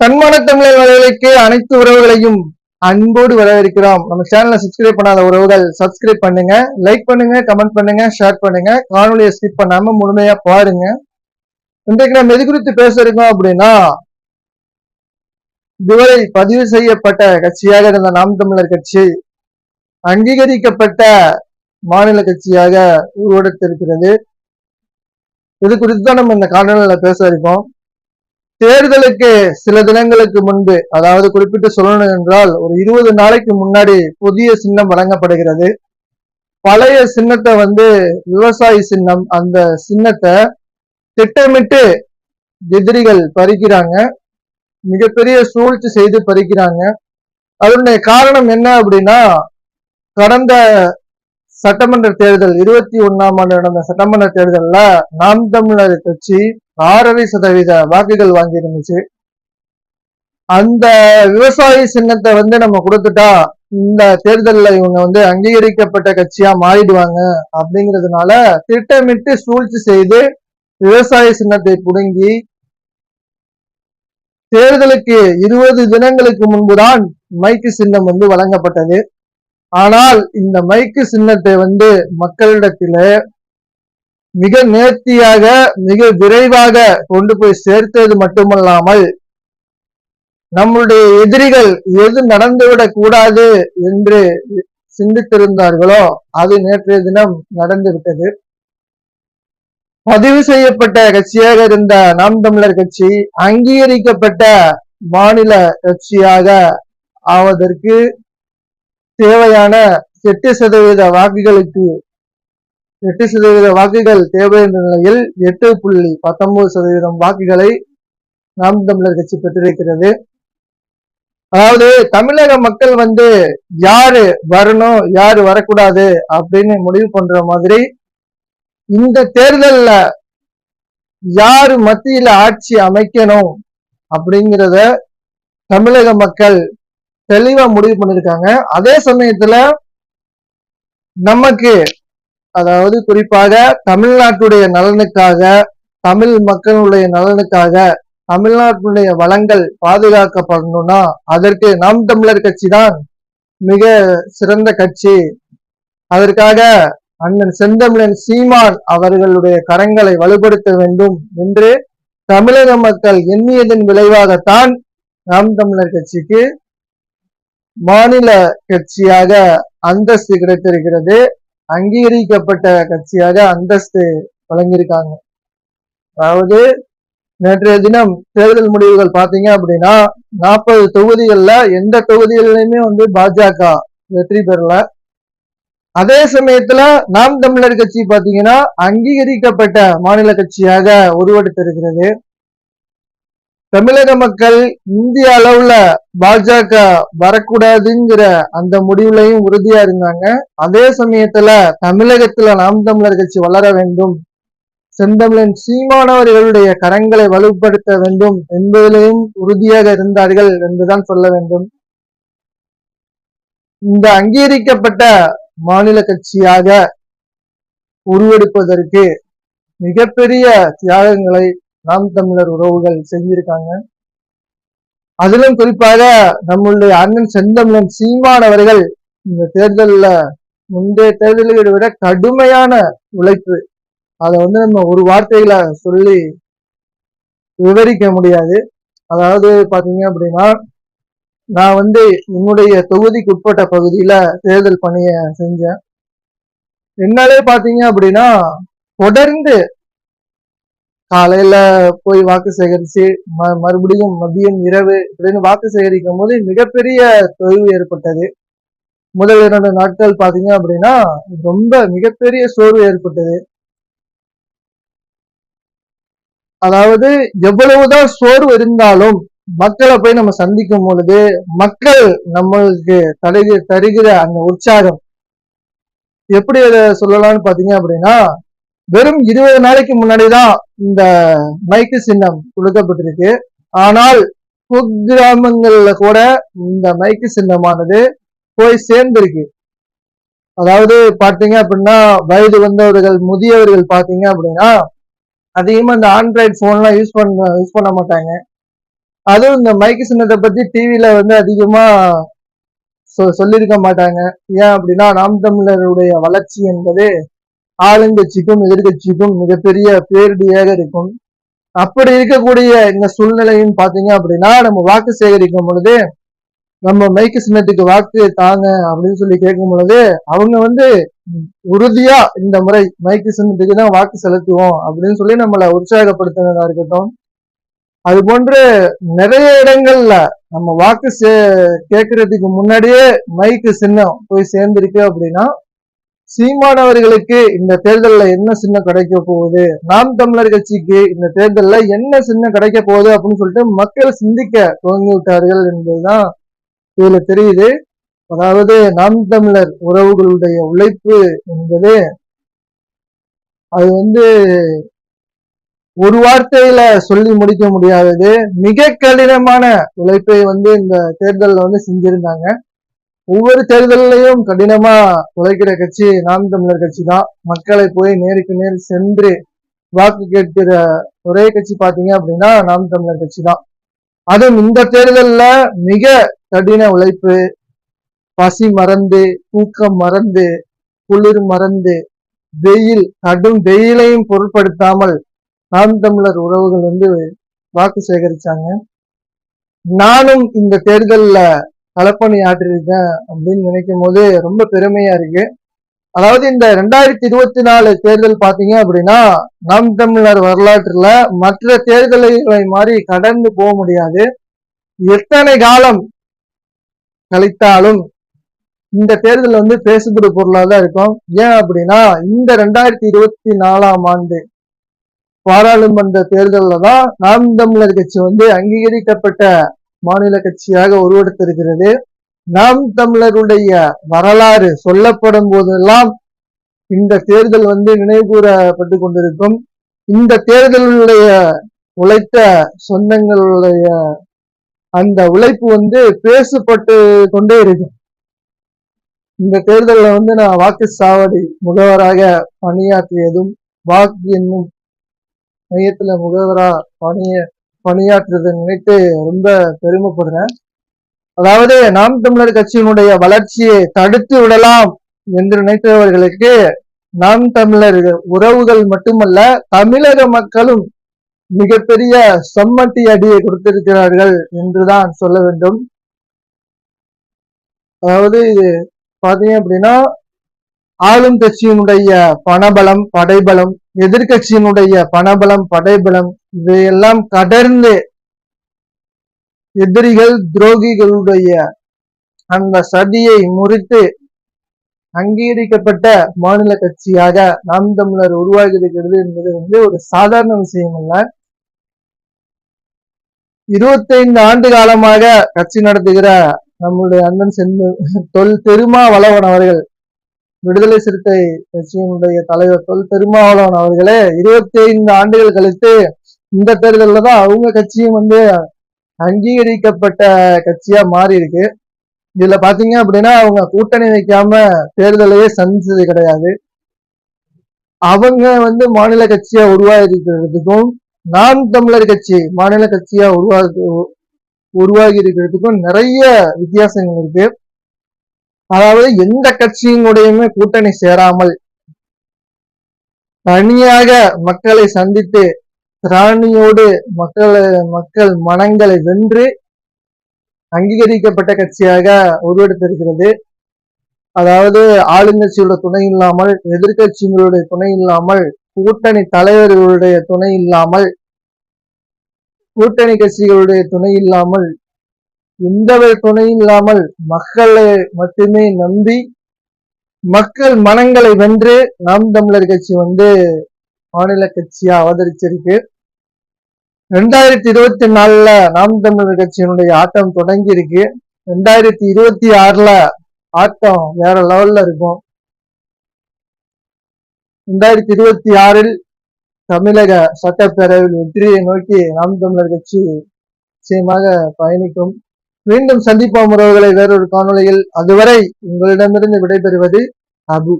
தன்மான தமிழர் வரவேற்கு அனைத்து உறவுகளையும் அன்போடு வரவேற்கிறோம். நம்ம சேனலை சப்ஸ்கிரைப் பண்ணாத உறவுகள் சப்ஸ்கிரைப் பண்ணுங்க. லைக் பண்ணுங்க கமெண்ட் பண்ணுங்க ஷேர் பண்ணுங்க. காணொலியை ஸ்கிப் பண்ணாம முழுமையா பாருங்க. இன்றைக்கு நம்ம எது குறித்து பேச இருக்கோம் அப்படின்னா இதுவரை பதிவு செய்யப்பட்ட கட்சியாக இருந்த நாம் தமிழர் கட்சி அங்கீகரிக்கப்பட்ட மாநில கட்சியாக உருவெடுத்திருக்கிறது. இது குறித்து தான் நம்ம இந்த காணொலியில பேச இருக்கோம். தேர்தலுக்கு சில தினங்களுக்கு முன்பு அதாவது குறிப்பிட்டு சொல்லணும் என்றால் ஒரு இருபது நாளைக்கு முன்னாடி புதிய சின்னம் வழங்கப்படுகிறது. பழைய சின்னத்தை வந்து விவசாயி சின்னம் அந்த சின்னத்தை திட்டமிட்டு எதிரிகள் பறிக்கிறாங்க. மிகப்பெரிய சூழ்ச்சி செய்து பறிக்கிறாங்க. அதனுடைய காரணம் என்ன அப்படின்னா கடந்த சட்டமன்ற தேர்தல் இருபத்தி ஒன்னாம் ஆண்டு நடந்த சட்டமன்ற தேர்தலில் நாம் தமிழர் கட்சி ஆறரை சதவீத வாக்குகள் வாங்கி இருந்துச்சு அந்த விவசாயி சின்னத்தை வந்து நம்ம கொடுத்துட்டா இந்த தேர்தலில் இவங்க வந்து அங்கீகரிக்கப்பட்ட கட்சியா மாறிடுவாங்க அப்படிங்கிறதுனால திட்டமிட்டு சூழ்ச்சி செய்து விவசாய சின்னத்தை புடுங்கி தேர்தலுக்கு இருபது தினங்களுக்கு முன்புதான் மைக்கு சின்னம் வந்து வழங்கப்பட்டது. ஆனால் இந்த மைக்கு சின்னத்தை வந்து மக்களிடத்திலே மிக நேர்த்தியாக மிக விரைவாக கொண்டு போய் சேர்த்தது மட்டுமல்லாமல் நம்முடைய எதிரிகள் எது நடந்துவிடக் கூடாது என்று சிந்தித்திருந்தார்களோ அது நேற்றைய தினம் நடந்துவிட்டது பதிவு செய்யப்பட்ட கட்சியாக இருந்த நாம் தமிழர் கட்சி அங்கீகரிக்கப்பட்ட மாநில கட்சியாக ஆவதற்கு தேவையான எட்டு சதவீத வாக்குகளுக்கு எட்டு சதவீத வாக்குகள் தேவை என்ற நிலையில் எட்டு புள்ளி பத்தொன்பது சதவீதம் வாக்குகளை நாம் தமிழர் கட்சி பெற்றிருக்கிறது. அதாவது தமிழக மக்கள் வந்து யாரு வரணும் யாரு வரக்கூடாது அப்படின்னு முடிவு பண்ற மாதிரி இந்த தேர்தல்ல யாரு மத்தியில ஆட்சி அமைக்கணும் அப்படிங்கிறத தமிழக மக்கள் தெளிவா முடிவு பண்ணிருக்காங்க. அதே சமயத்துல நமக்கு அதாவது குறிப்பாக தமிழ்நாட்டுடைய நலனுக்காக தமிழ் மக்களுடைய நலனுக்காக தமிழ்நாட்டுடைய வளங்கள் பாதுகாக்கப்படணும்னா அதற்கு நாம் தமிழர் கட்சி தான் மிக சிறந்த கட்சி. அதற்காக அண்ணன் செந்தமிழன் சீமான் அவர்களுடைய கரங்களை வலுப்படுத்த வேண்டும் என்று தமிழக மக்கள் எண்ணியதன் விளைவாகத்தான் நாம் தமிழர் கட்சிக்கு மாநில கட்சியாக அந்தஸ்து கிடைத்திருக்கிறது. அங்கீகரிக்கப்பட்ட கட்சியாக அந்தஸ்து வழங்கியிருக்காங்க. அதாவது நேற்றைய தினம் தேர்தல் முடிவுகள் பார்த்தீங்க அப்படின்னா நாற்பது தொகுதிகளில் எந்த தொகுதிகளிலுமே வந்து பாஜக வெற்றி பெறல. அதே சமயத்துல நாம் தமிழர் கட்சி பாத்தீங்கன்னா அங்கீகரிக்கப்பட்ட மாநில கட்சியாக உருவெடுத்திருக்கிறது. தமிழக மக்கள் இந்திய அளவுல பாஜக வரக்கூடாதுங்கிற அந்த முடிவுலையும் உறுதியா இருந்தாங்க. அதே சமயத்துல தமிழகத்துல நாம் தமிழர் கட்சி வளர வேண்டும். செந்தமிழன் சீமானவர்களுடைய கரங்களை வலுப்படுத்த வேண்டும் என்பதிலையும் உறுதியாக இருந்தார்கள் என்றுதான் சொல்ல வேண்டும். இந்த அங்கீகரிக்கப்பட்ட மாநில கட்சியாக உருவெடுப்பதற்கு மிகப்பெரிய தியாகங்களை நாம் தமிழர் உறவுகள் செஞ்சிருக்காங்க. அதிலும் குறிப்பாக நம்மளுடைய அண்ணன் செந்தமிழன் சீமானவர்கள் இந்த தேர்தலில் முந்தைய தேர்தல்களை விட கடுமையான உழைப்பு. அதை வந்து நம்ம ஒரு வார்த்தையில சொல்லி விவரிக்க முடியாது. அதாவது பாத்தீங்க அப்படின்னா நான் வந்து என்னுடைய தொகுதிக்கு உட்பட்ட பகுதியில தேர்தல் பணியை செஞ்சேன். என்னாலே பாத்தீங்க அப்படின்னா தொடர்ந்து காலையில போய் வாக்கு சேகரிச்சு ம மறுபடியும் மதியம் இரவு இப்படின்னு வாக்கு சேகரிக்கும் போது மிகப்பெரிய தொய்வு ஏற்பட்டது. முதல் இரண்டு நாட்கள் பாத்தீங்க அப்படின்னா ரொம்ப மிகப்பெரிய சோர்வு ஏற்பட்டது. அதாவது எவ்வளவுதான் சோர்வு இருந்தாலும் மக்களை போய் நம்ம சந்திக்கும் பொழுது மக்கள் நம்மளுக்கு தருகிற தருகிற அந்த உற்சாகம் எப்படி அதை சொல்லலாம்னு பாத்தீங்க அப்படின்னா வெறும் இருபது நாளைக்கு முன்னாடிதான் இந்த மைக்கு சின்னம் கொடுக்கப்பட்டிருக்கு. ஆனால் குக்கிராமங்கள்ல கூட இந்த மைக்கு சின்னமானது போய் சேர்ந்திருக்கு. அதாவது பார்த்தீங்க அப்படின்னா வயது வந்தவர்கள் முதியவர்கள் பார்த்தீங்க அப்படின்னா அதிகமாக இந்த ஆண்ட்ராய்டு ஃபோன்லாம் யூஸ் பண்ண யூஸ் பண்ண மாட்டாங்க. அதுவும் இந்த மைக்கு சின்னத்தை பற்றி டிவியில் வந்து அதிகமாக சொ- சொல்லியிருக்க மாட்டாங்க. ஏன் அப்படின்னா நாம் தமிழருடைய வளர்ச்சி என்பது ஆளுங்கட்சிக்கும் எதிர்கட்சிக்கும் மிகப்பெரிய பேரிடியாக இருக்கும். அப்படி இருக்கக்கூடிய இந்த சூழ்நிலையும் பாத்தீங்க அப்படின்னா நம்ம வாக்கு சேகரிக்கும் பொழுது நம்ம மைக்கு சின்னத்துக்கு வாக்கு தாங்க அப்படின்னு சொல்லி கேட்கும் பொழுது அவங்க வந்து உறுதியா இந்த முறை மைக்கு சின்னத்துக்கு தான் வாக்கு செலுத்துவோம் அப்படின்னு சொல்லி நம்மளை உற்சாகப்படுத்தினதா இருக்கட்டும். அது போன்று நிறைய இடங்கள்ல நம்ம வாக்கு சே கேட்கறதுக்கு முன்னாடியே மைக்கு சின்னம் போய் சேர்ந்திருக்கு அப்படின்னா சீமானவர்களுக்கு இந்த தேர்தல்ல என்ன சின்ன கிடைக்க போகுது? நாம் தமிழர் கட்சிக்கு இந்த தேர்தலில் என்ன சின்ன கிடைக்க போகுது அப்படின்னு சொல்லிட்டு மக்கள் சிந்திக்க துவங்கி விட்டார்கள் என்பதுதான் இதுல தெரியுது. அதாவது நாம் தமிழர் உறவுகளுடைய உழைப்பு என்பது அது வந்து ஒரு வார்த்தையில சொல்லி முடிக்க முடியாதது. மிக கடினமான உழைப்பை வந்து இந்த தேர்தலில் வந்து செஞ்சிருந்தாங்க. ஒவ்வொரு தேர்தலையும் கடினமா உழைக்கிற கட்சி நாம் தமிழர் கட்சி தான் மக்களை போய் நேருக்கு நேர் சென்று வாக்கு கேட்கிற ஒரே கட்சி பாத்தீங்க அப்படின்னா நாம் தமிழர் கட்சி தான் அதுவும் இந்த தேர்தல்ல மிக கடின உழைப்பு பசி மறந்து தூக்கம் மறந்து குளிர் மறந்து வெயில் கடும் வெயிலையும் பொருட்படுத்தாமல் நாம் தமிழர் உறவுகள் வந்து வாக்கு சேகரிச்சாங்க. நானும் இந்த தேர்தல்ல களப்பணி ஆற்றியிருக்கேன் அப்படின்னு நினைக்கும் போது ரொம்ப பெருமையா இருக்கு. அதாவது இந்த ரெண்டாயிரத்தி இருபத்தி நாலு தேர்தல் பாத்தீங்க அப்படின்னா நாம் தமிழர் வரலாற்றுல மற்ற தேர்தல்களை மாதிரி கடந்து போக முடியாது. எத்தனை காலம் கழித்தாலும் இந்த தேர்தல் வந்து பேசுபடு பொருளாக தான் இருக்கும். ஏன் அப்படின்னா இந்த ரெண்டாயிரத்தி இருபத்தி நாலாம் ஆண்டு பாராளுமன்ற தேர்தலில் தான் நாம் தமிழர் கட்சி வந்து அங்கீகரிக்கப்பட்ட மாநில கட்சியாக உருவெடுத்திருக்கிறது. நாம் தமிழருடைய வரலாறு சொல்லப்படும் போதெல்லாம் இந்த தேர்தல் வந்து நினைவுகூரப்பட்டு கொண்டிருக்கும். இந்த தேர்தலுடைய உழைத்த சொந்தங்களுடைய அந்த உழைப்பு வந்து பேசப்பட்டு கொண்டே இருக்கும். இந்த தேர்தலில் வந்து நான் வாக்கு சாவடி முகவராக பணியாற்றியதும் வாக்கு என்னும் மையத்துல முகவரா பணிய பணியாற்றுறதை நினைத்து ரொம்ப பெருமைப்படுறேன். அதாவது நாம் தமிழர் கட்சியினுடைய வளர்ச்சியை தடுத்து விடலாம் என்று நினைத்தவர்களுக்கு நாம் தமிழர் உறவுகள் மட்டுமல்ல தமிழக மக்களும் மிகப்பெரிய செம்மட்டி அடியை கொடுத்திருக்கிறார்கள் என்றுதான் சொல்ல வேண்டும். அதாவது இது பாத்தீங்க அப்படின்னா ஆளும் கட்சியினுடைய பணபலம் படைபலம் எதிர்கட்சியினுடைய பணபலம் படைபலம் இதையெல்லாம் கடர்ந்து எதிரிகள் துரோகிகளுடைய அந்த சதியை முறித்து அங்கீகரிக்கப்பட்ட மாநில கட்சியாக நாம் தமிழர் உருவாகி இருக்கிறது என்பது வந்து ஒரு சாதாரண விஷயம் அல்ல. இருபத்தைந்து ஆண்டு காலமாக கட்சி நடத்துகிற நம்முடைய அண்ணன் செந்து தொல் திருமாவளவன் அவர்கள் விடுதலை சிறுத்தை கட்சியினுடைய தலைவர் தொல் திருமாவளவன் அவர்களே இருபத்தி ஐந்து ஆண்டுகள் கழித்து இந்த தேர்தலில் தான் அவங்க கட்சியும் வந்து அங்கீகரிக்கப்பட்ட கட்சியா மாறி இருக்கு இதுல பாத்தீங்க அப்படின்னா அவங்க கூட்டணி வைக்காம தேர்தலையே சந்திச்சது கிடையாது. அவங்க வந்து மாநில கட்சியா உருவாகிருக்கிறதுக்கும் நாம் தமிழர் கட்சி மாநில கட்சியா உருவாகி உருவாகி இருக்கிறதுக்கும் நிறைய வித்தியாசங்கள் இருக்கு. அதாவது எந்த கட்சியினுடையுமே கூட்டணி சேராமல் தனியாக மக்களை சந்தித்து திராணியோடு மக்கள் மக்கள் மனங்களை வென்று அங்கீகரிக்கப்பட்ட கட்சியாக உருவெடுத்திருக்கிறது. அதாவது ஆளுங்கட்சியோட துணை இல்லாமல் எதிர்கட்சிகளுடைய துணை இல்லாமல் கூட்டணி தலைவர்களுடைய துணை இல்லாமல் கூட்டணி கட்சிகளுடைய துணை இல்லாமல் எந்தவித துணையும் இல்லாமல் மக்களை மட்டுமே நம்பி மக்கள் மனங்களை வென்று நாம் தமிழர் கட்சி வந்து மாநில கட்சியா அவதரிச்சிருக்கு ரெண்டாயிரத்தி இருபத்தி நாலுல நாம் தமிழர் கட்சியினுடைய ஆட்டம் தொடங்கி இருக்கு. ரெண்டாயிரத்தி இருபத்தி ஆறுல ஆட்டம் வேற லெவல்ல இருக்கும். ரெண்டாயிரத்தி இருபத்தி ஆறில் தமிழக சட்டப்பேரவையில் வெற்றியை நோக்கி நாம் தமிழர் கட்சி நிச்சயமாக பயணிக்கும். மீண்டும் சந்திப்போம் உறவுகளை வேறொரு காணொலியில் அதுவரை உங்களிடமிருந்து விடைபெறுவது அபு.